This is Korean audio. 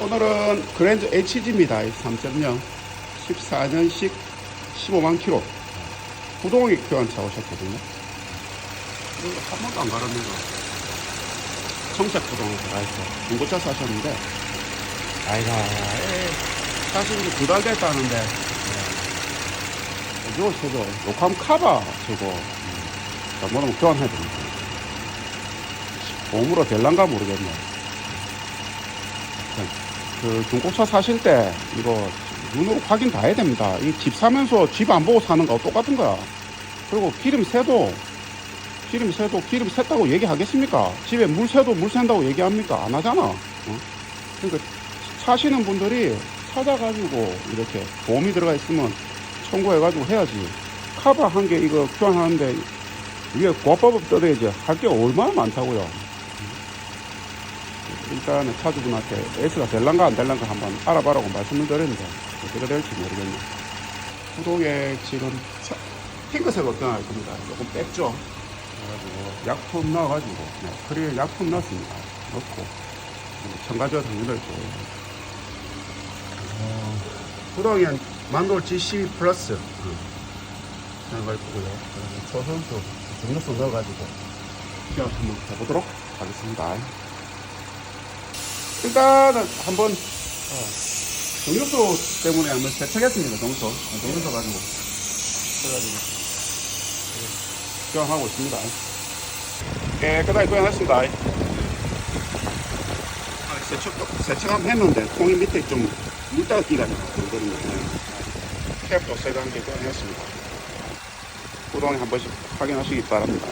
오늘은 그랜저 HG입니다. 3.0 14년식 15만 킬로 구동이 교환차 오셨거든요. 이거 한 번도 안 갈았는데 청색 구동이 들어있어 중고차 사셨는데 아이가 에이, 사실 이제 두달 됐다는데 네. 이거 저거 욕함 카바 저거 잘못하면 교환해야 됩니다. 보험으로 될란가 모르겠네. 그 중고차 사실 때 이거 눈으로 확인 다 해야 됩니다. 이 집 사면서 집 안 보고 사는 거하고 똑같은 거야. 그리고 기름 새도 기름 새도 기름 샜다고 얘기하겠습니까? 집에 물 새도 물 샌다고 얘기합니까? 안 하잖아. 어? 그러니까 사시는 분들이 찾아가지고 이렇게 보험이 들어가 있으면 청구해가지고 해야지. 카바 한 개 이거 교환하는데 위에 고압밥업 떠야지 할 게 얼마나 많다고요. 일단은 차주분한테 S가 될란가 안 될란가 한번 알아봐라고 말씀을 드렸는데 어떻게 될지 모르겠네. 구독에 지금 차- 핑크색 어떤 할 겁니다. 조금 뺐죠. 그래가지고 약품 넣어가지고 네, 크리에 약품 넣었습니다. 넣고 첨가저 당근을 또 어, 구독엔 만돌 GC 플러스 생각할 거고요. 초선수 정력수 넣어가지고 시험 한번 해보도록 하겠습니다. 일단은 한번 어, 정육수 때문에 한번 세척했습니다. 정육수 정육수 가지고 그래가지고 교환하고 있습니다. 깨끗하게 교환했습니다. 아, 세척 세척 한번 했는데 통이 밑에 좀 물다기가 들거든요. 캡도 세 단계 교환했습니다. 구동에 한 번씩 확인하시기 바랍니다.